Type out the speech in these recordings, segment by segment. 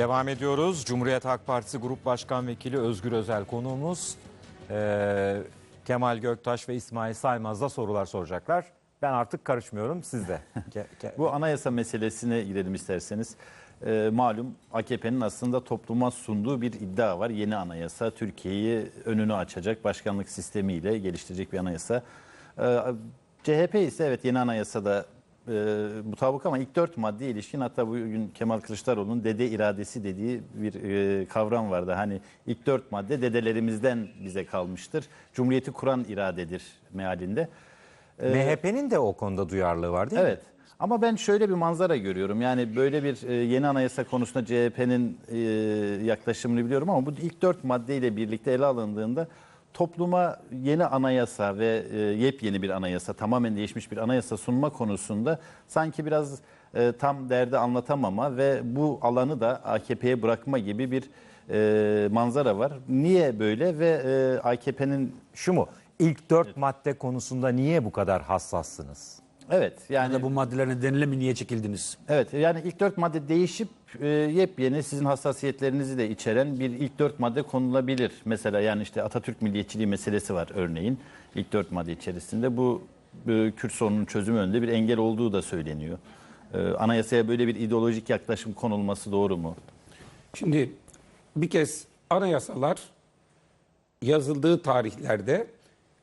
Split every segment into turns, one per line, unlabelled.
Devam ediyoruz. Cumhuriyet Halk Partisi Grup Başkan Vekili Özgür Özel konuğumuz. Ee, Kemal Göktaş ve İsmail Saymaz da sorular soracaklar. Ben artık karışmıyorum siz de.
Bu anayasa meselesine girelim isterseniz. Ee, malum AKP'nin aslında topluma sunduğu bir iddia var. Yeni anayasa Türkiye'yi önünü açacak başkanlık sistemiyle geliştirecek bir anayasa. Ee, CHP ise evet yeni anayasada e, mutabık ama ilk dört maddeye ilişkin hatta bugün Kemal Kılıçdaroğlu'nun dede iradesi dediği bir e, kavram vardı. Hani ilk dört madde dedelerimizden bize kalmıştır. Cumhuriyeti kuran iradedir mealinde.
MHP'nin de o konuda duyarlılığı var değil mi?
Evet. Ama ben şöyle bir manzara görüyorum. Yani böyle bir e, yeni anayasa konusunda CHP'nin e, yaklaşımını biliyorum ama bu ilk dört maddeyle birlikte ele alındığında topluma yeni anayasa ve e, yepyeni bir anayasa, tamamen değişmiş bir anayasa sunma konusunda sanki biraz e, tam derdi anlatamama ve bu alanı da AKP'ye bırakma gibi bir e, manzara var. Niye böyle ve e, AKP'nin
Şu mu? İlk dört madde konusunda niye bu kadar hassassınız?
Evet yani
Yani bu maddeler nedeniyle mi niye çekildiniz?
Evet yani ilk dört madde değişip e, yepyeni sizin hassasiyetlerinizi de içeren bir ilk dört madde konulabilir. Mesela yani işte Atatürk milliyetçiliği meselesi var örneğin ilk dört madde içerisinde. Bu e, Kürt sorunun çözümü önünde bir engel olduğu da söyleniyor. E, anayasaya böyle bir ideolojik yaklaşım konulması doğru mu?
Şimdi bir kez anayasalar yazıldığı tarihlerde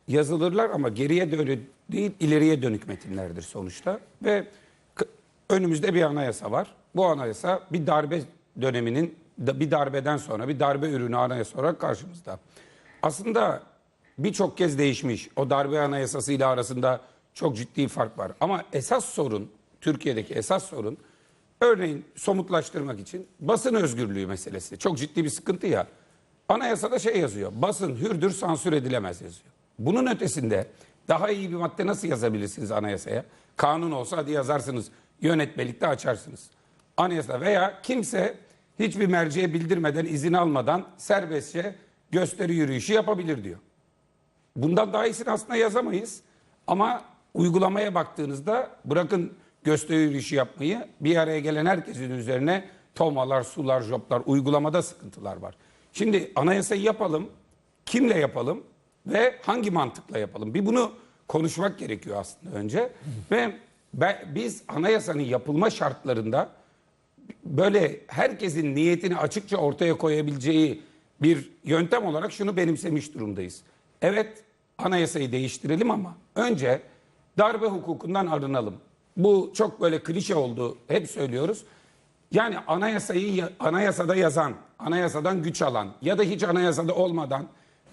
yazılırlar ama geriye dönük değil ileriye dönük metinlerdir sonuçta. Ve önümüzde bir anayasa var. Bu anayasa bir darbe döneminin bir darbeden sonra bir darbe ürünü anayasa olarak karşımızda. Aslında birçok kez değişmiş. O darbe anayasasıyla arasında çok ciddi fark var. Ama esas sorun Türkiye'deki esas sorun Örneğin somutlaştırmak için basın özgürlüğü meselesi. Çok ciddi bir sıkıntı ya. Anayasada şey yazıyor. Basın hürdür sansür edilemez yazıyor. Bunun ötesinde daha iyi bir madde nasıl yazabilirsiniz anayasaya? Kanun olsa hadi yazarsınız. Yönetmelikte açarsınız. Anayasa veya kimse hiçbir merceğe bildirmeden izin almadan serbestçe gösteri yürüyüşü yapabilir diyor. Bundan daha iyisini aslında yazamayız. Ama uygulamaya baktığınızda bırakın gösteri yürüyüşü yapmayı bir araya gelen herkesin üzerine tomalar, sular, joplar, uygulamada sıkıntılar var. Şimdi anayasayı yapalım. Kimle yapalım ve hangi mantıkla yapalım? Bir bunu konuşmak gerekiyor aslında önce. Ve ben, biz anayasanın yapılma şartlarında böyle herkesin niyetini açıkça ortaya koyabileceği bir yöntem olarak şunu benimsemiş durumdayız. Evet anayasayı değiştirelim ama önce darbe hukukundan arınalım. Bu çok böyle klişe oldu. Hep söylüyoruz. Yani anayasayı anayasada yazan, anayasadan güç alan ya da hiç anayasada olmadan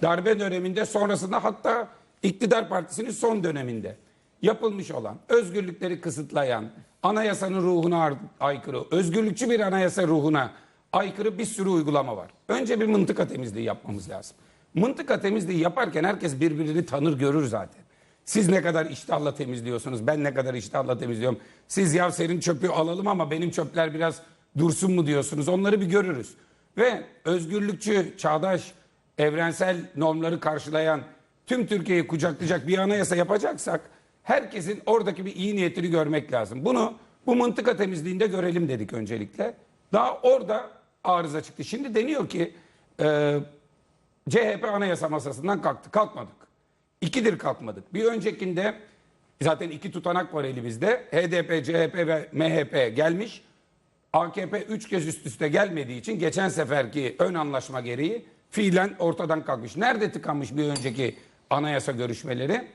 darbe döneminde sonrasında hatta iktidar partisinin son döneminde yapılmış olan özgürlükleri kısıtlayan, anayasanın ruhuna aykırı, özgürlükçü bir anayasa ruhuna aykırı bir sürü uygulama var. Önce bir mıntıka temizliği yapmamız lazım. Mıntıka temizliği yaparken herkes birbirini tanır görür zaten. Siz ne kadar iştahla temizliyorsunuz, ben ne kadar iştahla temizliyorum. Siz ya senin çöpü alalım ama benim çöpler biraz dursun mu diyorsunuz. Onları bir görürüz. Ve özgürlükçü, çağdaş, evrensel normları karşılayan, tüm Türkiye'yi kucaklayacak bir anayasa yapacaksak herkesin oradaki bir iyi niyetini görmek lazım. Bunu bu mıntıka temizliğinde görelim dedik öncelikle. Daha orada arıza çıktı. Şimdi deniyor ki e, CHP anayasa masasından kalktı. Kalkmadık. İkidir kalkmadık. Bir öncekinde zaten iki tutanak var elimizde. HDP, CHP ve MHP gelmiş. AKP üç kez üst üste gelmediği için geçen seferki ön anlaşma gereği fiilen ortadan kalkmış. Nerede tıkanmış bir önceki anayasa görüşmeleri?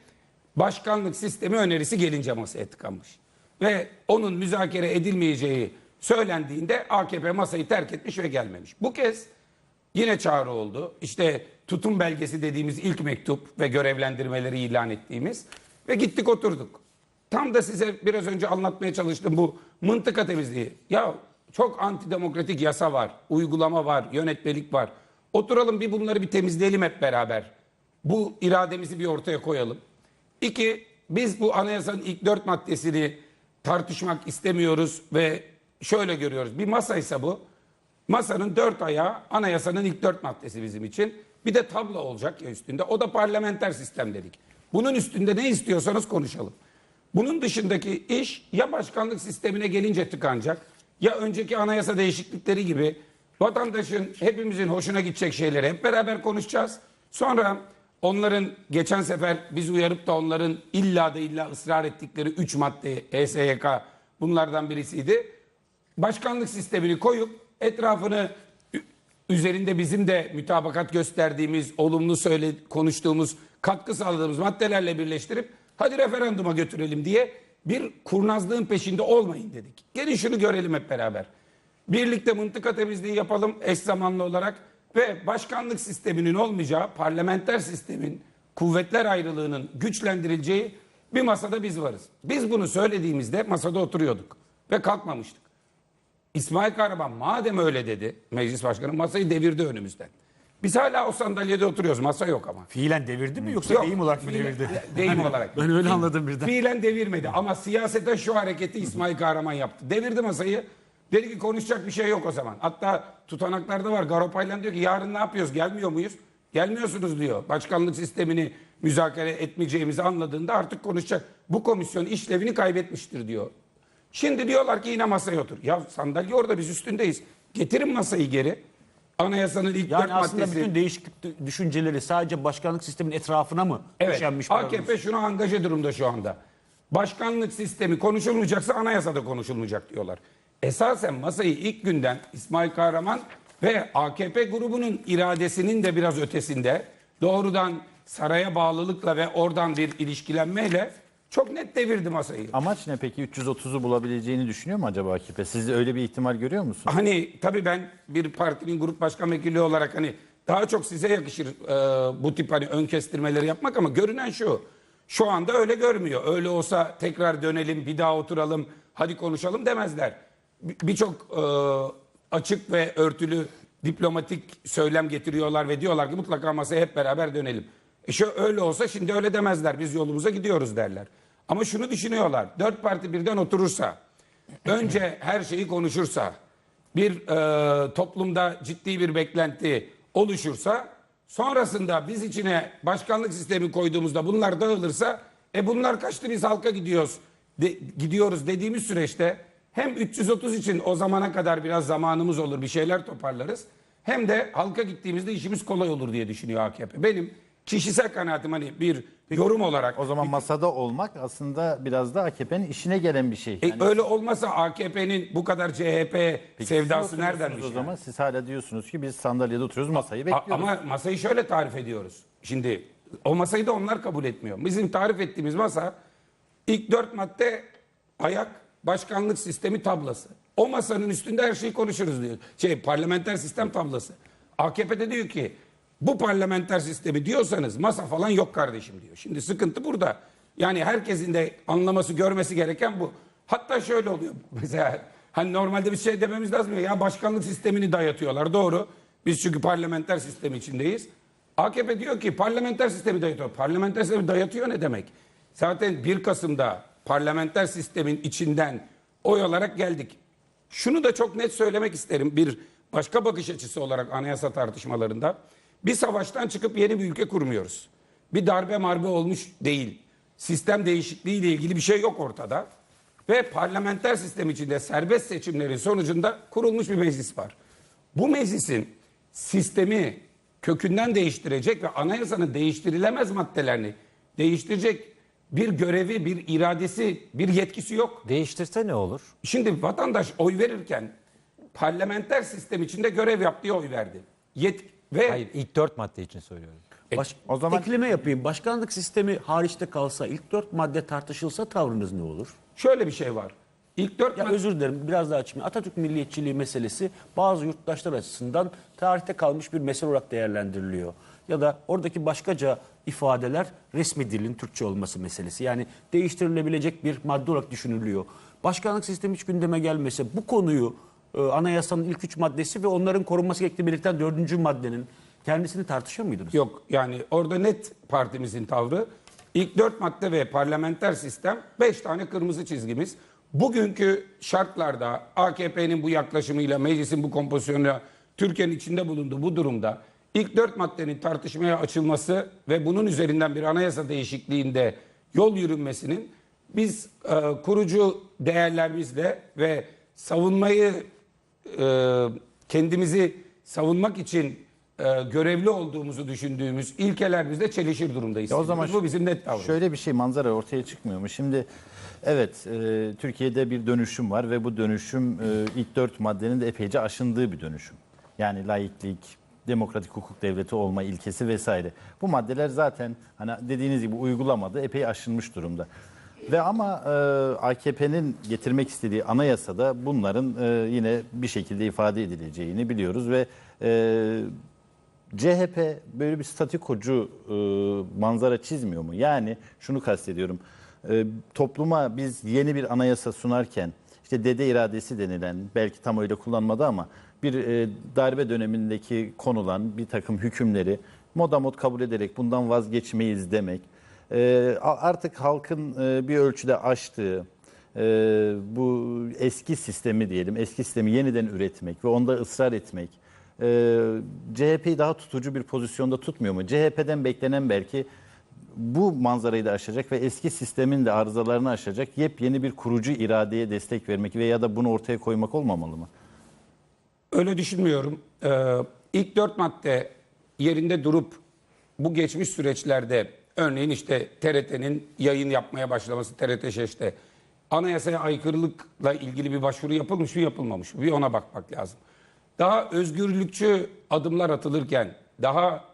Başkanlık sistemi önerisi gelince masaya tıkanmış. Ve onun müzakere edilmeyeceği söylendiğinde AKP masayı terk etmiş ve gelmemiş. Bu kez yine çağrı oldu. İşte tutum belgesi dediğimiz ilk mektup ve görevlendirmeleri ilan ettiğimiz ve gittik oturduk. Tam da size biraz önce anlatmaya çalıştım bu mıntıka temizliği. Ya çok antidemokratik yasa var, uygulama var, yönetmelik var. Oturalım bir bunları bir temizleyelim hep beraber. Bu irademizi bir ortaya koyalım. İki, biz bu anayasanın ilk dört maddesini tartışmak istemiyoruz ve şöyle görüyoruz. Bir masaysa bu. Masanın dört ayağı anayasanın ilk dört maddesi bizim için. Bir de tablo olacak ya üstünde. O da parlamenter sistem dedik. Bunun üstünde ne istiyorsanız konuşalım. Bunun dışındaki iş ya başkanlık sistemine gelince tıkanacak ya önceki anayasa değişiklikleri gibi Vatandaşın, hepimizin hoşuna gidecek şeyleri hep beraber konuşacağız. Sonra onların geçen sefer biz uyarıp da onların illa da illa ısrar ettikleri 3 madde HSYK bunlardan birisiydi. Başkanlık sistemini koyup etrafını üzerinde bizim de mütabakat gösterdiğimiz, olumlu söyle konuştuğumuz, katkı sağladığımız maddelerle birleştirip hadi referanduma götürelim diye bir kurnazlığın peşinde olmayın dedik. Gelin şunu görelim hep beraber. Birlikte mıntıka temizliği yapalım eş zamanlı olarak ve başkanlık sisteminin olmayacağı, parlamenter sistemin, kuvvetler ayrılığının güçlendirileceği bir masada biz varız. Biz bunu söylediğimizde masada oturuyorduk ve kalkmamıştık. İsmail Kahraman madem öyle dedi meclis başkanı masayı devirdi önümüzden. Biz hala o sandalyede oturuyoruz masa yok ama.
Fiilen devirdi mi yoksa
Yok,
deyim olarak mı devirdi?
Deyim olarak.
Ben öyle anladım birden.
Fiilen devirmedi ama siyasete şu hareketi İsmail Kahraman yaptı. Devirdi masayı. Dedi ki konuşacak bir şey yok o zaman. Hatta tutanaklarda var. Garopaylan diyor ki yarın ne yapıyoruz? Gelmiyor muyuz? Gelmiyorsunuz diyor. Başkanlık sistemini müzakere etmeyeceğimizi anladığında artık konuşacak. Bu komisyon işlevini kaybetmiştir diyor. Şimdi diyorlar ki yine masaya otur. Ya sandalye orada biz üstündeyiz. Getirin masayı geri. Anayasanın ilk
Yani
dört
aslında
maddesi.
bütün değişiklik dü- düşünceleri sadece başkanlık sistemin etrafına mı
Evet.
döşenmiş?
AKP şunu angaje durumda şu anda. Başkanlık sistemi konuşulmayacaksa anayasada konuşulmayacak diyorlar. Esasen masayı ilk günden İsmail Kahraman ve AKP grubunun iradesinin de biraz ötesinde doğrudan saraya bağlılıkla ve oradan bir ilişkilenmeyle çok net devirdi masayı.
Amaç ne peki 330'u bulabileceğini düşünüyor mu acaba AKP? Siz öyle bir ihtimal görüyor musunuz?
Hani tabii ben bir partinin grup başkan vekili olarak hani daha çok size yakışır e, bu tip hani ön kestirmeleri yapmak ama görünen şu. Şu anda öyle görmüyor. Öyle olsa tekrar dönelim, bir daha oturalım, hadi konuşalım demezler. Bir- Birçok e, açık ve örtülü diplomatik söylem getiriyorlar ve diyorlar ki mutlaka masaya hep beraber dönelim. E şu öyle olsa şimdi öyle demezler. Biz yolumuza gidiyoruz derler. Ama şunu düşünüyorlar. Dört parti birden oturursa, önce her şeyi konuşursa, bir e, toplumda ciddi bir beklenti oluşursa, sonrasında biz içine başkanlık sistemi koyduğumuzda bunlar dağılırsa, e bunlar kaçtı biz halka gidiyoruz, de- gidiyoruz dediğimiz süreçte hem 330 için o zamana kadar biraz zamanımız olur, bir şeyler toparlarız. Hem de halka gittiğimizde işimiz kolay olur diye düşünüyor AKP. Benim kişisel kanaatim hani bir yorum olarak
O zaman masada olmak aslında biraz da AKP'nin işine gelen bir şey.
E,
Yani
öyle olmasa AKP'nin bu kadar CHP
siz
sevdası
oturuyorsunuz
neredenmiş?
O
yani?
zaman siz hala diyorsunuz ki biz sandalyede oturuyoruz masayı
A-
bekliyoruz.
Ama masayı şöyle tarif ediyoruz. Şimdi o masayı da onlar kabul etmiyor. Bizim tarif ettiğimiz masa ilk dört madde ayak başkanlık sistemi tablası. O masanın üstünde her şeyi konuşuruz diyor. Şey parlamenter sistem tablası. AKP de diyor ki bu parlamenter sistemi diyorsanız masa falan yok kardeşim diyor. Şimdi sıkıntı burada. Yani herkesin de anlaması, görmesi gereken bu. Hatta şöyle oluyor mesela hani normalde bir şey dememiz lazım ya, başkanlık sistemini dayatıyorlar doğru. Biz çünkü parlamenter sistem içindeyiz. AKP diyor ki parlamenter sistemi dayatıyor. Parlamenter sistemi dayatıyor ne demek? Zaten 1 Kasım'da parlamenter sistemin içinden oy olarak geldik. Şunu da çok net söylemek isterim bir başka bakış açısı olarak anayasa tartışmalarında. Bir savaştan çıkıp yeni bir ülke kurmuyoruz. Bir darbe marbe olmuş değil. Sistem değişikliği ile ilgili bir şey yok ortada. Ve parlamenter sistem içinde serbest seçimlerin sonucunda kurulmuş bir meclis var. Bu meclisin sistemi kökünden değiştirecek ve anayasanın değiştirilemez maddelerini değiştirecek bir görevi, bir iradesi, bir yetkisi yok.
Değiştirse ne olur?
Şimdi vatandaş oy verirken parlamenter sistem içinde görev yaptığı oy verdi. Yet ve
Hayır ilk dört madde için söylüyorum.
Baş,
o zaman-
ekleme yapayım. Başkanlık sistemi hariçte kalsa, ilk dört madde tartışılsa tavrınız ne olur?
şöyle bir şey var. İlk dört
Ya
madde-
özür dilerim biraz daha açayım. Atatürk milliyetçiliği meselesi bazı yurttaşlar açısından tarihte kalmış bir mesele olarak değerlendiriliyor. Ya da oradaki başkaca ifadeler resmi dilin Türkçe olması meselesi. Yani değiştirilebilecek bir madde olarak düşünülüyor. Başkanlık sistemi hiç gündeme gelmese bu konuyu e, anayasanın ilk üç maddesi ve onların korunması gerektiği belirten dördüncü maddenin kendisini tartışır mıydınız?
Yok yani orada net partimizin tavrı. İlk dört madde ve parlamenter sistem beş tane kırmızı çizgimiz. Bugünkü şartlarda AKP'nin bu yaklaşımıyla, meclisin bu kompozisyonuyla Türkiye'nin içinde bulunduğu bu durumda ilk dört maddenin tartışmaya açılması ve bunun üzerinden bir anayasa değişikliğinde yol yürünmesinin biz e, kurucu değerlerimizle ve savunmayı e, kendimizi savunmak için e, görevli olduğumuzu düşündüğümüz ilkelerimizle çelişir durumdayız.
Ya o zaman
bu bizim net tavrımız.
Şöyle bir şey manzara ortaya çıkmıyor mu? Şimdi evet e, Türkiye'de bir dönüşüm var ve bu dönüşüm e, ilk dört maddenin de epeyce aşındığı bir dönüşüm. Yani laiklik, demokratik hukuk devleti olma ilkesi vesaire. Bu maddeler zaten hani dediğiniz gibi uygulamada epey aşınmış durumda. Ve ama e, AKP'nin getirmek istediği anayasada bunların e, yine bir şekilde ifade edileceğini biliyoruz ve e, CHP böyle bir statikocu e, manzara çizmiyor mu? Yani şunu kastediyorum. E, topluma biz yeni bir anayasa sunarken işte dede iradesi denilen belki tam öyle kullanmadı ama bir e, darbe dönemindeki konulan bir takım hükümleri modamot kabul ederek bundan vazgeçmeyiz demek. E, artık halkın e, bir ölçüde aştığı e, bu eski sistemi diyelim, eski sistemi yeniden üretmek ve onda ısrar etmek e, CHP'yi daha tutucu bir pozisyonda tutmuyor mu? CHP'den beklenen belki bu manzarayı da aşacak ve eski sistemin de arızalarını aşacak yepyeni bir kurucu iradeye destek vermek veya da bunu ortaya koymak olmamalı mı?
Öyle düşünmüyorum. Ee, ilk dört madde yerinde durup bu geçmiş süreçlerde örneğin işte TRT'nin yayın yapmaya başlaması TRT 6'te anayasaya aykırılıkla ilgili bir başvuru yapılmış mı yapılmamış mı? Bir ona bakmak lazım. Daha özgürlükçü adımlar atılırken daha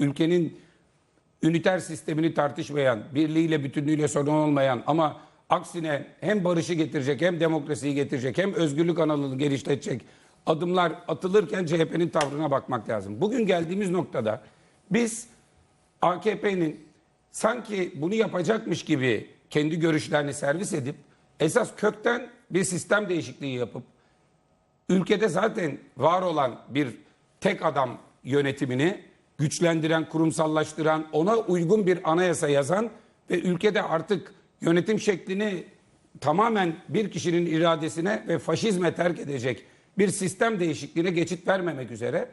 ülkenin üniter sistemini tartışmayan, birliğiyle bütünlüğüyle sorun olmayan ama aksine hem barışı getirecek hem demokrasiyi getirecek hem özgürlük alanını genişletecek adımlar atılırken CHP'nin tavrına bakmak lazım. Bugün geldiğimiz noktada biz AKP'nin sanki bunu yapacakmış gibi kendi görüşlerini servis edip esas kökten bir sistem değişikliği yapıp ülkede zaten var olan bir tek adam yönetimini güçlendiren, kurumsallaştıran, ona uygun bir anayasa yazan ve ülkede artık yönetim şeklini tamamen bir kişinin iradesine ve faşizme terk edecek bir sistem değişikliğine geçit vermemek üzere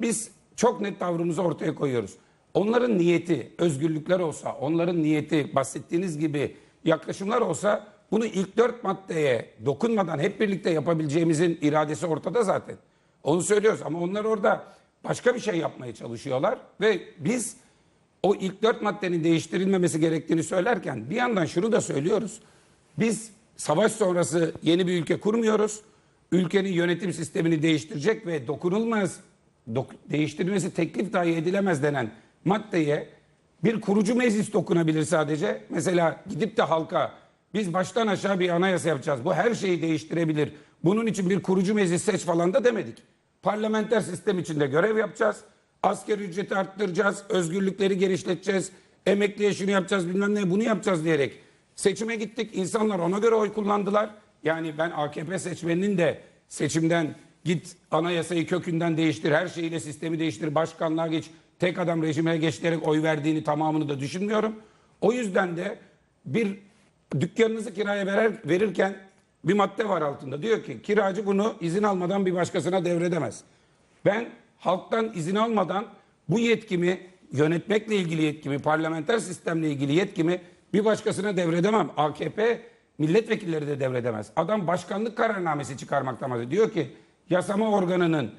biz çok net tavrımızı ortaya koyuyoruz. Onların niyeti özgürlükler olsa, onların niyeti bahsettiğiniz gibi yaklaşımlar olsa bunu ilk dört maddeye dokunmadan hep birlikte yapabileceğimizin iradesi ortada zaten. Onu söylüyoruz ama onlar orada başka bir şey yapmaya çalışıyorlar ve biz o ilk dört maddenin değiştirilmemesi gerektiğini söylerken bir yandan şunu da söylüyoruz. Biz savaş sonrası yeni bir ülke kurmuyoruz. Ülkenin yönetim sistemini değiştirecek ve dokunulmaz, dok- değiştirilmesi teklif dahi edilemez denen maddeye bir kurucu meclis dokunabilir sadece. Mesela gidip de halka biz baştan aşağı bir anayasa yapacağız. Bu her şeyi değiştirebilir. Bunun için bir kurucu meclis seç falan da demedik. Parlamenter sistem içinde görev yapacağız. Asgari ücreti arttıracağız. Özgürlükleri genişleteceğiz. Emekliye şunu yapacağız bilmem ne bunu yapacağız diyerek. Seçime gittik. İnsanlar ona göre oy kullandılar. Yani ben AKP seçmeninin de seçimden git anayasayı kökünden değiştir, her şeyiyle sistemi değiştir, başkanlığa geç, tek adam rejime geç diyerek oy verdiğini tamamını da düşünmüyorum. O yüzden de bir dükkanınızı kiraya verer, verirken bir madde var altında. Diyor ki kiracı bunu izin almadan bir başkasına devredemez. Ben halktan izin almadan bu yetkimi yönetmekle ilgili yetkimi, parlamenter sistemle ilgili yetkimi bir başkasına devredemem. AKP milletvekilleri de devredemez. Adam başkanlık kararnamesi çıkarmaktan bahsediyor. Diyor ki yasama organının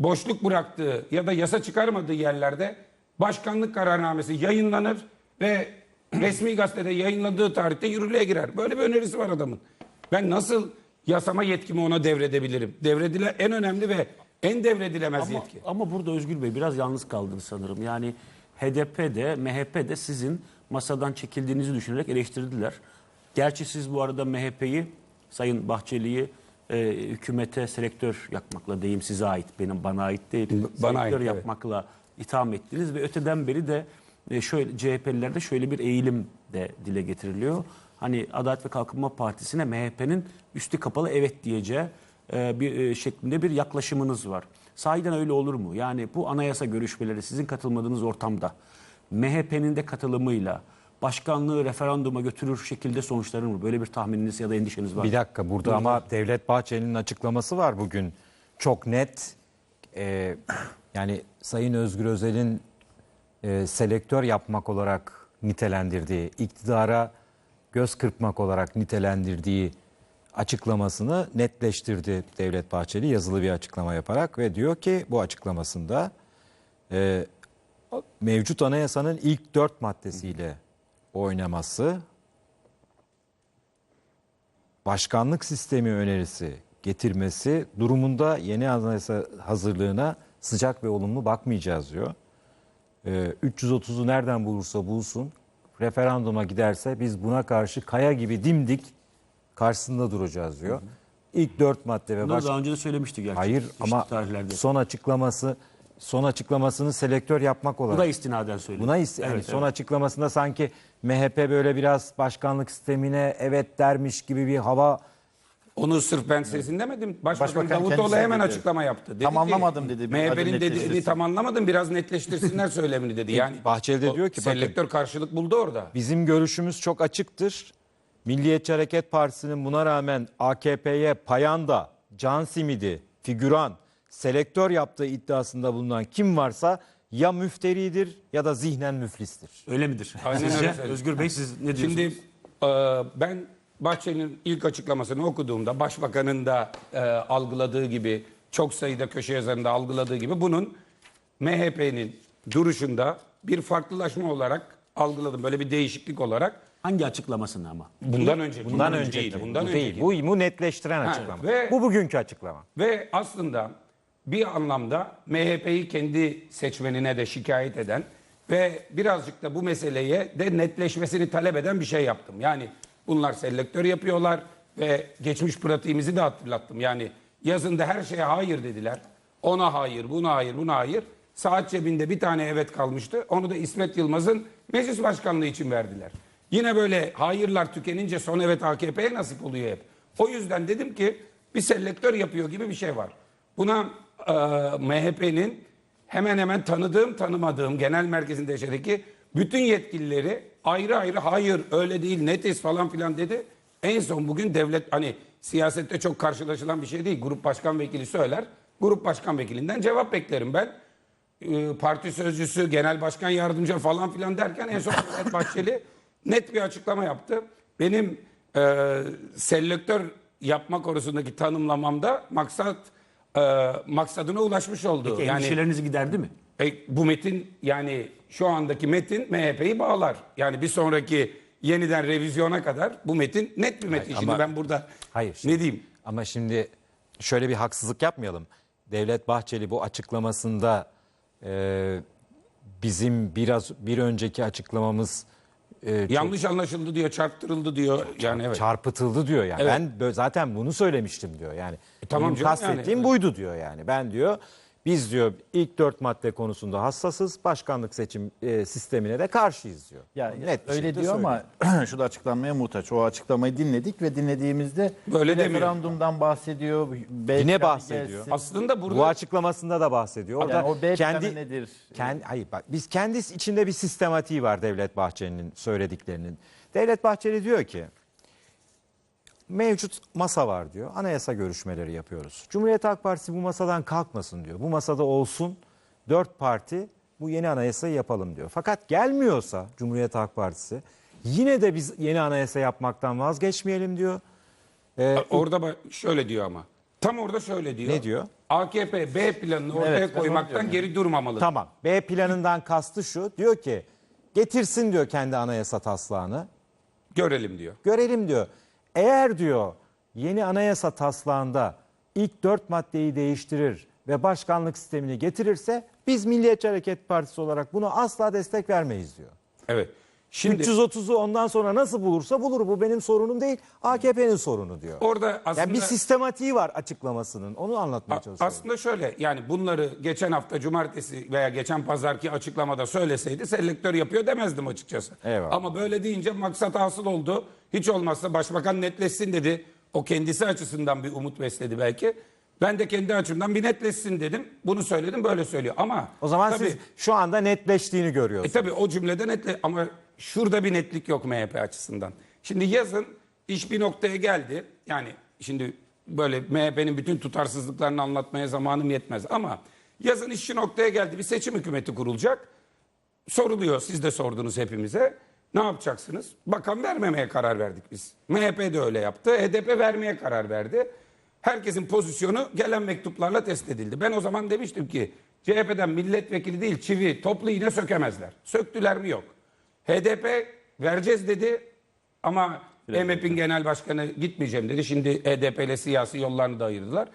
boşluk bıraktığı ya da yasa çıkarmadığı yerlerde başkanlık kararnamesi yayınlanır ve resmi gazetede yayınlandığı tarihte yürürlüğe girer. Böyle bir önerisi var adamın. Ben nasıl yasama yetkimi ona devredebilirim? Devredile en önemli ve en devredilemez
Ama,
yetki.
ama burada Özgür Bey biraz yalnız kaldınız sanırım. Yani HDP de MHP de sizin masadan çekildiğinizi düşünerek eleştirdiler. Gerçi siz bu arada MHP'yi, Sayın Bahçeli'yi e, hükümete selektör yapmakla deyim size ait, benim bana ait değil.
Bana
selektör
ait, evet.
yapmakla itham ettiniz ve öteden beri de e, şöyle CHP'lilerde şöyle bir eğilim de dile getiriliyor. Hani Adalet ve Kalkınma Partisi'ne MHP'nin üstü kapalı evet diyeceği e, bir e, şeklinde bir yaklaşımınız var. Sahiden öyle olur mu? Yani bu anayasa görüşmeleri sizin katılmadığınız ortamda MHP'nin de katılımıyla başkanlığı referanduma götürür şekilde sonuçlanır mı? Böyle bir tahmininiz ya da endişeniz var mı?
Bir dakika burada ama Devlet Bahçeli'nin açıklaması var bugün. Çok net. Ee, yani Sayın Özgür Özel'in e, selektör yapmak olarak nitelendirdiği, iktidara göz kırpmak olarak nitelendirdiği açıklamasını netleştirdi Devlet Bahçeli yazılı bir açıklama yaparak ve diyor ki bu açıklamasında e, mevcut anayasanın ilk dört maddesiyle oynaması, başkanlık sistemi önerisi getirmesi durumunda yeni anayasa hazırlığına sıcak ve olumlu bakmayacağız diyor. Ee, 330'u nereden bulursa bulsun referanduma giderse biz buna karşı kaya gibi dimdik karşısında duracağız diyor. İlk dört madde ve baş...
daha önce de söylemişti gerçi.
Hayır ama
tarihlerde.
son açıklaması son açıklamasını selektör yapmak
Bu
olarak.
da istinaden söyledi.
Buna is- yani
Evet,
son
evet.
açıklamasında sanki MHP böyle biraz başkanlık sistemine evet dermiş gibi bir hava
Onu sırf ben sesin demedim. Başbakan,
Başbakan
Davutoğlu hemen
dedi.
açıklama yaptı. Dedi
Tam
ki,
anlamadım dedi,
MHP'nin dediğini
netleştirsin.
tam anlamadım biraz netleştirsinler söylemini dedi. Yani
Bahçeli de diyor ki, bakın-
selektör karşılık buldu orada.
Bizim görüşümüz çok açıktır. Milliyetçi Hareket Partisi'nin buna rağmen AKP'ye payanda, can simidi, figüran, selektör yaptığı iddiasında bulunan kim varsa ya müfteridir ya da zihnen müflistir.
Öyle midir?
Aynen öyle.
Özgür Bey siz ne diyorsunuz?
Şimdi e, ben Bahçeli'nin ilk açıklamasını okuduğumda başbakanın da e, algıladığı gibi çok sayıda köşe yazarında algıladığı gibi bunun MHP'nin duruşunda bir farklılaşma olarak algıladım. Böyle bir değişiklik olarak.
Hangi açıklamasını ama?
Bundan önce.
Bundan
değil,
önceki.
Bundan
bu değil.
önceki.
Bu, bu netleştiren
Ha,
açıklama.
ve-
bu bugünkü açıklama.
Ve aslında bir anlamda MHP'yi kendi seçmenine de şikayet eden ve birazcık da bu meseleye de netleşmesini talep eden bir şey yaptım. Yani bunlar selektör yapıyorlar ve geçmiş pratiğimizi de hatırlattım. Yani yazında her şeye hayır dediler. Ona hayır, buna hayır, buna hayır. Saat cebinde bir tane evet kalmıştı. Onu da İsmet Yılmaz'ın meclis başkanlığı için verdiler. Yine böyle hayırlar tükenince son evet AKP'ye nasip oluyor hep. O yüzden dedim ki bir selektör yapıyor gibi bir şey var. Buna MHP'nin hemen hemen tanıdığım tanımadığım genel merkezinde yaşadaki bütün yetkilileri ayrı ayrı hayır öyle değil netiz falan filan dedi. En son bugün devlet hani siyasette çok karşılaşılan bir şey değil. Grup başkan vekili söyler. Grup başkan vekilinden cevap beklerim ben. E, parti sözcüsü, genel başkan yardımcı falan filan derken en son Devlet Bahçeli net bir açıklama yaptı. Benim e, selektör yapma konusundaki tanımlamamda maksat e, maksadına ulaşmış oldu.
Peki
yani
endişelerinizi giderdi mi?
e, bu metin yani şu andaki metin MHP'yi bağlar. Yani bir sonraki yeniden revizyona kadar bu metin net bir metin. Şimdi
ama-
ben burada
Hayır. şimdi-
ne diyeyim?
Ama şimdi şöyle bir haksızlık yapmayalım. Devlet Bahçeli bu açıklamasında e, bizim biraz bir önceki açıklamamız e,
Yanlış anlaşıldı diyor, çarptırıldı diyor. Yani evet.
çarpıtıldı diyor yani.
Evet.
Ben bö- zaten bunu söylemiştim diyor yani.
tamam
Benim
canım
kastettiğim
yani.
buydu diyor yani. Ben diyor biz diyor ilk dört madde konusunda hassasız. Başkanlık seçim e, sistemine de karşıyız diyor.
Ya
Net bir
öyle
şekilde
diyor
söylüyor.
ama şu da açıklanmaya muhtaç. O açıklamayı dinledik ve dinlediğimizde
Böyle demiyor.
referandumdan bahsediyor. B
Yine
planı
bahsediyor.
gelsin.
Aslında burada
Bu açıklamasında da bahsediyor. Orada
Yani o B
kendi
planı nedir?
Kendi, hayır bak biz kendisi içinde bir sistematiği var Devlet Bahçeli'nin söylediklerinin. Devlet Bahçeli diyor ki mevcut masa var diyor. Anayasa görüşmeleri yapıyoruz. Cumhuriyet Halk Partisi bu masadan kalkmasın diyor. Bu masada olsun. Dört parti bu yeni anayasayı yapalım diyor. Fakat gelmiyorsa Cumhuriyet Halk Partisi yine de biz yeni anayasa yapmaktan vazgeçmeyelim diyor. Ee,
orada şöyle diyor ama. Tam orada şöyle diyor.
Ne diyor?
AKP B planını ortaya
Evet, ben onu
koymaktan
diyorum
geri durmamalı.
Tamam. B planından kastı şu. Diyor ki getirsin diyor kendi anayasa taslağını.
Görelim diyor.
Görelim diyor. Eğer diyor yeni anayasa taslağında ilk dört maddeyi değiştirir ve başkanlık sistemini getirirse biz Milliyetçi Hareket Partisi olarak buna asla destek vermeyiz diyor.
Evet. Şimdi
330'u ondan sonra nasıl bulursa bulur. Bu benim sorunum değil. AKP'nin sorunu diyor.
orada aslında
Yani bir sistematiği var açıklamasının. Onu anlatmaya
A-
çalışıyorum.
Aslında şöyle yani bunları geçen hafta cumartesi veya geçen pazarki açıklamada söyleseydi selektör yapıyor demezdim açıkçası.
Eyvallah.
Ama böyle deyince maksat hasıl oldu. Hiç olmazsa başbakan netleşsin dedi. O kendisi açısından bir umut besledi belki. Ben de kendi açımdan bir netleşsin dedim. Bunu söyledim böyle söylüyor. Ama
O zaman
tabii,
siz şu anda netleştiğini
e
görüyorsunuz.
tabii o cümlede netle ama şurada bir netlik yok MHP açısından. Şimdi yazın iş bir noktaya geldi. Yani şimdi böyle MHP'nin bütün tutarsızlıklarını anlatmaya zamanım yetmez ama yazın iş şu noktaya geldi. Bir seçim hükümeti kurulacak. Soruluyor siz de sordunuz hepimize. Ne yapacaksınız? Bakan vermemeye karar verdik biz. MHP de öyle yaptı. HDP vermeye karar verdi. Herkesin pozisyonu gelen mektuplarla test edildi. Ben o zaman demiştim ki CHP'den milletvekili değil çivi toplu iğne sökemezler. Söktüler mi yok. HDP vereceğiz dedi ama MHP'in genel başkanı gitmeyeceğim dedi. Şimdi HDP ile siyasi yollarını da ayırdılar.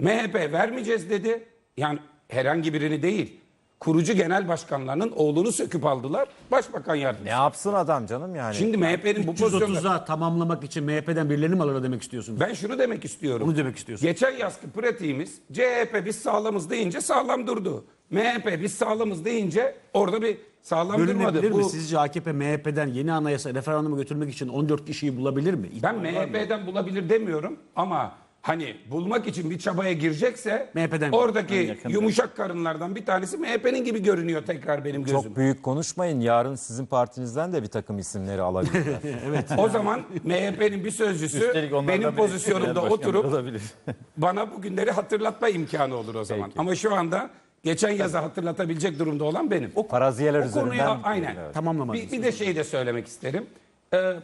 MHP vermeyeceğiz dedi. Yani herhangi birini değil. Kurucu genel başkanlarının oğlunu söküp aldılar. Başbakan
Ne
yardımcısı.
yapsın adam canım yani?
Şimdi MHP'nin bu pozisyonda...
330'a tamamlamak için MHP'den birilerini mi alır demek istiyorsunuz?
Ben şunu demek istiyorum.
Bunu demek istiyorsun.
Geçen yazki pratiğimiz CHP biz sağlamız deyince sağlam durdu. MHP biz sağlamız deyince orada bir sağlam durmadı.
Mi?
Bu,
Sizce AKP MHP'den yeni anayasa referandumu götürmek için 14 kişiyi bulabilir mi?
ben
var mı?
MHP'den bulabilir demiyorum ama hani bulmak için bir çabaya girecekse
MHP'den
oradaki
yakın.
yumuşak karınlardan bir tanesi MHP'nin gibi görünüyor tekrar benim gözüm.
Çok büyük konuşmayın. Yarın sizin partinizden de bir takım isimleri alabilirler.
O zaman MHP'nin bir sözcüsü benim pozisyonumda oturup
olabilir.
bana bu günleri hatırlatma imkanı olur o zaman.
Peki.
Ama şu anda geçen yazı hatırlatabilecek durumda olan benim. O,
Paraziyeler
o konuyu
üzerinden.
aynen.
Evet.
Bir, bir de şey de söylemek isterim. Ee,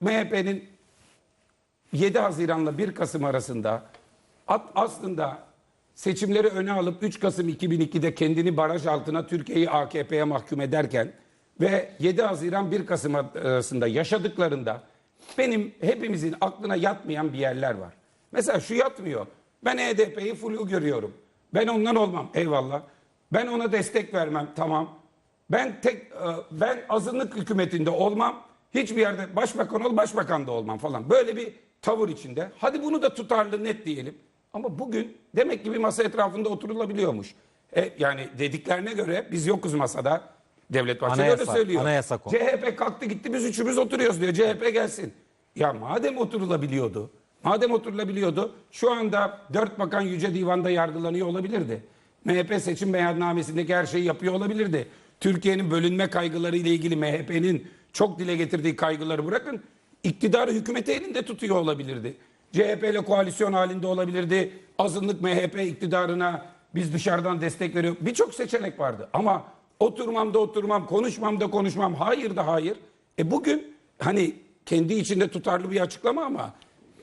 MHP'nin 7 Haziran'la 1 Kasım arasında aslında seçimleri öne alıp 3 Kasım 2002'de kendini baraj altına Türkiye'yi AKP'ye mahkum ederken ve 7 Haziran 1 Kasım arasında yaşadıklarında benim hepimizin aklına yatmayan bir yerler var. Mesela şu yatmıyor. Ben HDP'yi flu görüyorum. Ben ondan olmam. Eyvallah. Ben ona destek vermem. Tamam. Ben tek e, ben azınlık hükümetinde olmam. Hiçbir yerde başbakan ol, başbakan da olmam falan. Böyle bir tavır içinde. Hadi bunu da tutarlı net diyelim. Ama bugün demek ki bir masa etrafında oturulabiliyormuş. E, yani dediklerine göre biz yokuz masada. Devlet Bahçeli öyle söylüyor.
anayasa konu.
CHP kalktı gitti biz üçümüz oturuyoruz diyor. CHP gelsin. Ya madem oturulabiliyordu, madem oturulabiliyordu şu anda dört bakan Yüce Divan'da yargılanıyor olabilirdi. MHP seçim beyannamesindeki her şeyi yapıyor olabilirdi. Türkiye'nin bölünme kaygıları ile ilgili MHP'nin çok dile getirdiği kaygıları bırakın. İktidarı hükümeti elinde tutuyor olabilirdi. CHP ile koalisyon halinde olabilirdi. Azınlık MHP iktidarına biz dışarıdan destek veriyor. Birçok seçenek vardı. Ama oturmam da oturmam, konuşmam da konuşmam, hayır da hayır. E bugün hani kendi içinde tutarlı bir açıklama ama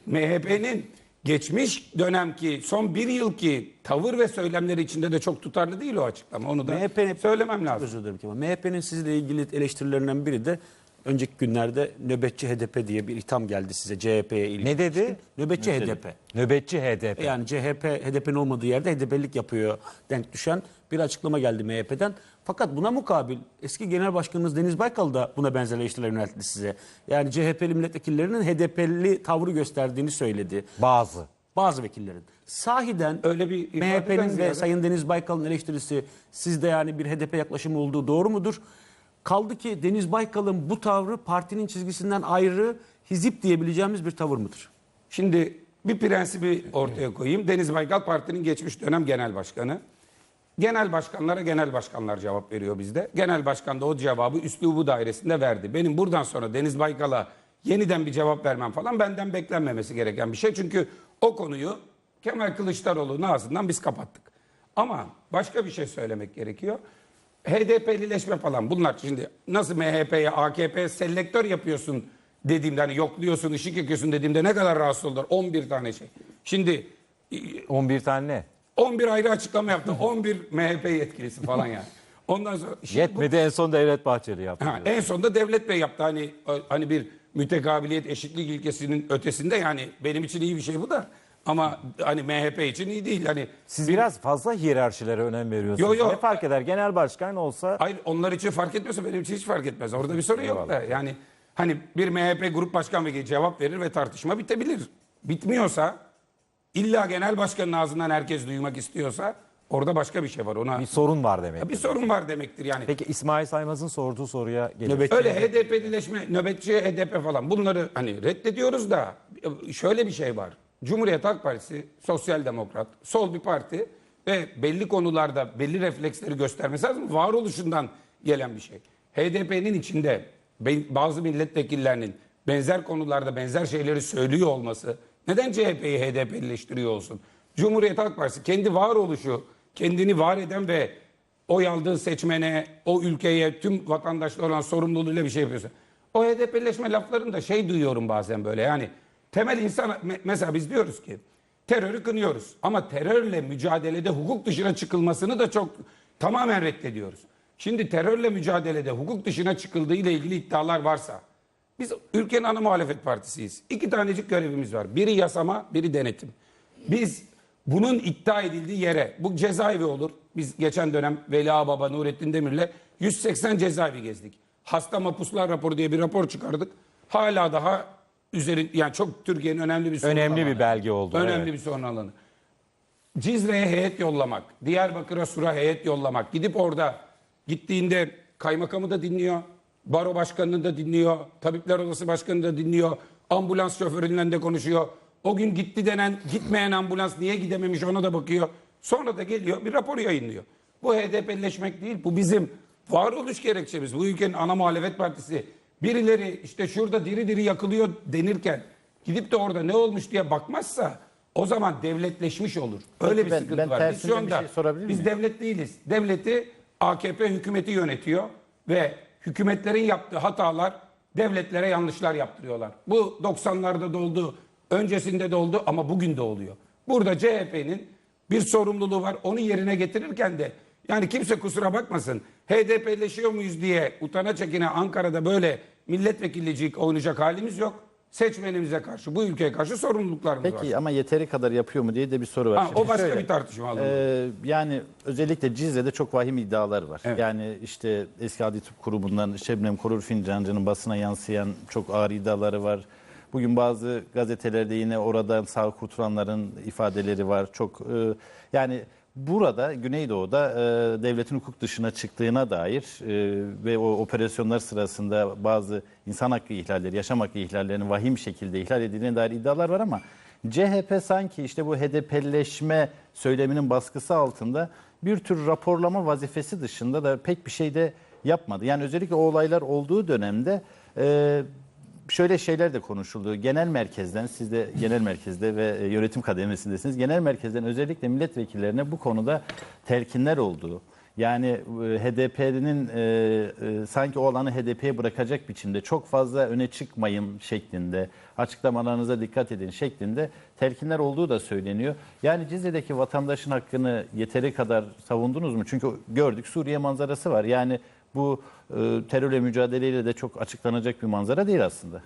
MHP'nin geçmiş dönemki son bir yılki tavır ve söylemleri içinde de çok tutarlı değil o açıklama. Onu da
MHP'nin
söylemem lazım.
Özür dilerim Kemal. MHP'nin sizle ilgili eleştirilerinden biri de önceki günlerde nöbetçi HDP diye bir itham geldi size CHP'ye ilgili.
Ne dedi?
Nöbetçi HDP.
Nöbetçi HDP.
Yani CHP HDP'nin olmadığı yerde HDP'lik yapıyor denk düşen bir açıklama geldi MHP'den. Fakat buna mukabil eski genel başkanımız Deniz Baykal da buna benzer eleştiriler yöneltti size. Yani CHP'li milletvekillerinin HDP'li tavrı gösterdiğini söyledi.
Bazı.
Bazı vekillerin. Sahiden
Öyle bir
MHP'nin ve Sayın Deniz Baykal'ın eleştirisi sizde yani bir HDP yaklaşımı olduğu doğru mudur? Kaldı ki Deniz Baykal'ın bu tavrı partinin çizgisinden ayrı hizip diyebileceğimiz bir tavır mıdır?
Şimdi bir prensibi ortaya koyayım. Deniz Baykal Parti'nin geçmiş dönem genel başkanı. Genel başkanlara genel başkanlar cevap veriyor bizde. Genel başkan da o cevabı üslubu dairesinde verdi. Benim buradan sonra Deniz Baykal'a yeniden bir cevap vermem falan benden beklenmemesi gereken bir şey. Çünkü o konuyu Kemal Kılıçdaroğlu'nun ağzından biz kapattık. Ama başka bir şey söylemek gerekiyor. HDP'lileşme falan bunlar şimdi nasıl MHP'ye AKP selektör yapıyorsun dediğimde hani yokluyorsun ışık yakıyorsun dediğimde ne kadar rahatsız oldular 11 tane şey. Şimdi
11 tane ne?
11 ayrı açıklama yaptı 11 MHP yetkilisi falan yani. Ondan sonra şimdi bu-
Yetmedi en son Devlet Bahçeli yaptı.
Ha, en sonunda Devlet Bey yaptı hani hani bir mütekabiliyet eşitlik ilkesinin ötesinde yani benim için iyi bir şey bu da ama hani MHP için iyi değil hani
Siz biraz fazla hiyerarşilere önem veriyorsunuz.
Yo, yo.
Ne fark eder? Genel başkan olsa
Hayır onlar için fark etmiyorsa benim için hiç fark etmez. Orada bir sorun yok da. Yani hani bir MHP grup başkan vekili cevap verir ve tartışma bitebilir. Bitmiyorsa illa genel başkanın ağzından herkes duymak istiyorsa orada başka bir şey var. Ona
bir sorun var demek.
bir sorun var demektir yani.
Peki İsmail Saymaz'ın sorduğu soruya geliyor.
Nöbetçi
Öyle HDP'lileşme, nöbetçi HDP falan bunları hani reddediyoruz da şöyle bir şey var. Cumhuriyet Halk Partisi sosyal demokrat, sol bir parti ve belli konularda belli refleksleri göstermesi lazım. Varoluşundan gelen bir şey. HDP'nin içinde bazı milletvekillerinin benzer konularda benzer şeyleri söylüyor olması neden CHP'yi HDP'lileştiriyor olsun? Cumhuriyet Halk Partisi kendi varoluşu, kendini var eden ve oy aldığı seçmene, o ülkeye, tüm vatandaşlar olan sorumluluğuyla bir şey yapıyorsun. O HDP'leşme laflarında şey duyuyorum bazen böyle yani temel insan me- mesela biz diyoruz ki terörü kınıyoruz ama terörle mücadelede hukuk dışına çıkılmasını da çok tamamen reddediyoruz. Şimdi terörle mücadelede hukuk dışına çıkıldığı ile ilgili iddialar varsa biz ülkenin ana muhalefet partisiyiz. İki tanecik görevimiz var. Biri yasama, biri denetim. Biz bunun iddia edildiği yere, bu cezaevi olur. Biz geçen dönem Veli Ağbaba, Nurettin Demir'le 180 cezaevi gezdik. Hasta mapuslar raporu diye bir rapor çıkardık. Hala daha üzerin yani çok Türkiye'nin önemli bir sorun
Önemli
alanı.
bir belge oldu,
Önemli
evet.
bir sorun alanı. Cizre'ye heyet yollamak, Diyarbakır'a Sur'a heyet yollamak, gidip orada gittiğinde kaymakamı da dinliyor, baro başkanını da dinliyor, tabipler odası başkanını da dinliyor, ambulans şoförüyle de konuşuyor. O gün gitti denen gitmeyen ambulans niye gidememiş ona da bakıyor. Sonra da geliyor bir rapor yayınlıyor. Bu HDP'leşmek değil, bu bizim varoluş gerekçemiz. Bu ülkenin ana muhalefet partisi. Birileri işte şurada diri diri yakılıyor denirken gidip de orada ne olmuş diye bakmazsa o zaman devletleşmiş olur. Öyle
Peki
bir
ben-
sıkıntı
ben
var. Biz şu anda
şey
biz
miyim?
devlet değiliz. Devleti AKP hükümeti yönetiyor ve hükümetlerin yaptığı hatalar devletlere yanlışlar yaptırıyorlar. Bu 90'larda da oldu, öncesinde de oldu ama bugün de oluyor. Burada CHP'nin bir sorumluluğu var. Onu yerine getirirken de yani kimse kusura bakmasın HDP'leşiyor muyuz diye utana çekine Ankara'da böyle milletvekillicik oynayacak halimiz yok. Seçmenimize karşı, bu ülkeye karşı sorumluluklarımız var.
Peki ama yeteri kadar yapıyor mu diye de bir soru var.
Ha,
Şimdi
o başka
şöyle,
bir tartışma.
Ee, yani özellikle Cizre'de çok vahim iddialar var.
Evet.
Yani işte eski Adli Tıp Kurumu'ndan Şebnem Korur Fincancı'nın basına yansıyan çok ağır iddiaları var. Bugün bazı gazetelerde yine oradan sağ kurtulanların ifadeleri var. Çok e, yani burada Güneydoğu'da e, devletin hukuk dışına çıktığına dair e, ve o operasyonlar sırasında bazı insan hakkı ihlalleri, yaşam hakkı ihlallerinin vahim şekilde ihlal edildiğine dair iddialar var ama CHP sanki işte bu HDP'leşme söyleminin baskısı altında bir tür raporlama vazifesi dışında da pek bir şey de yapmadı. Yani özellikle o olaylar olduğu dönemde e, şöyle şeyler de konuşuldu. Genel merkezden, siz de genel merkezde ve e, yönetim kademesindesiniz. Genel merkezden özellikle milletvekillerine bu konuda telkinler olduğu, yani e, HDP'nin e, e, sanki o alanı HDP'ye bırakacak biçimde çok fazla öne çıkmayın şeklinde, açıklamalarınıza dikkat edin şeklinde telkinler olduğu da söyleniyor. Yani Cizre'deki vatandaşın hakkını yeteri kadar savundunuz mu? Çünkü gördük Suriye manzarası var. Yani bu e, terörle mücadeleyle de çok açıklanacak bir manzara değil aslında.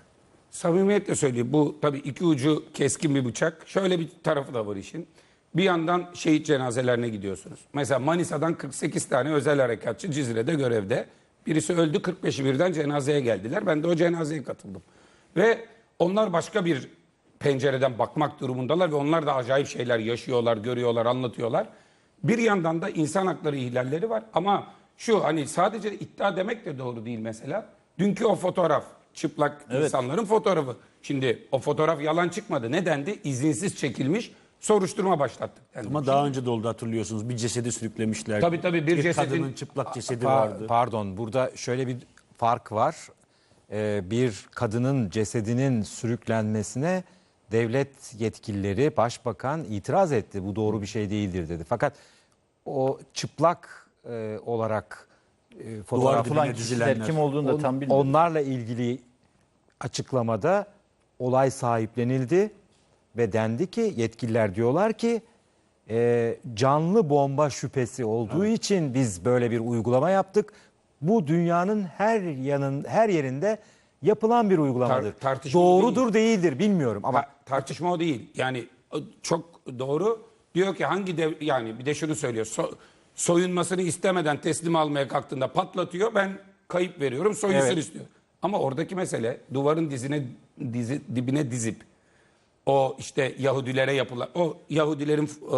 Samimiyetle söyleyeyim bu tabii iki ucu keskin bir bıçak. Şöyle bir tarafı da var işin. Bir yandan şehit cenazelerine gidiyorsunuz. Mesela Manisa'dan 48 tane özel harekatçı Cizre'de görevde. Birisi öldü 45'i birden cenazeye geldiler. Ben de o cenazeye katıldım. Ve onlar başka bir pencereden bakmak durumundalar ve onlar da acayip şeyler yaşıyorlar, görüyorlar, anlatıyorlar. Bir yandan da insan hakları ihlalleri var ama şu hani sadece iddia demek de doğru değil mesela. Dünkü o fotoğraf çıplak insanların fotoğrafı. Şimdi o fotoğraf yalan çıkmadı. Ne dendi? İzinsiz çekilmiş. Soruşturma başlattık. dendi.
Ama daha önce de oldu hatırlıyorsunuz. Bir cesedi sürüklemişler.
Tabii, tabii, bir cesedin-
kadının çıplak cesedi
Pa-
vardı.
Pardon burada şöyle bir fark var. Ee, bir kadının cesedinin sürüklenmesine devlet yetkilileri, başbakan itiraz etti. Bu doğru bir şey değildir dedi. Fakat o çıplak e, olarak e, fotoğraf
dibine
Yapılan kişiler
dizilenler.
kim olduğunu da tam bilmiyorum.
Onlarla ilgili açıklamada olay sahiplenildi ve dendi ki yetkililer diyorlar ki e, canlı bomba şüphesi olduğu için biz böyle bir uygulama yaptık. Bu dünyanın her yanın her yerinde yapılan bir uygulamadır.
Tar- tartışmalı
Doğrudur değildir bilmiyorum ama
Ta- tartışma o değil. Yani o çok doğru. Diyor ki hangi dev yani bir de şunu söylüyor. So- soyunmasını istemeden teslim almaya kalktığında patlatıyor. Ben kayıp veriyorum. Soyunsun
Evet.
istiyor. Ama oradaki mesele duvarın dizine dizi, dibine dizip o işte Yahudilere yapılan o Yahudilerin e,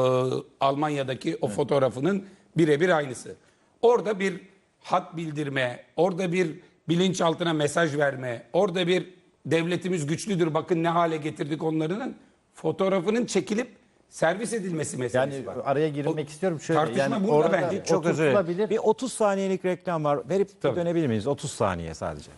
Almanya'daki o fotoğrafının birebir aynısı. Orada bir hat bildirme, orada bir bilinçaltına mesaj verme, orada bir devletimiz güçlüdür bakın ne hale getirdik onların fotoğrafının çekilip servis edilmesi meselesi
Yani
var.
araya girmek
O
istiyorum şöyle.
tartışma
yani
burada
orada
bence.
çok özür dilerim.
oturtulabilir.
Bir 30 saniyelik reklam var. Verip
Tabii.
dönebilir miyiz? 30 saniye sadece.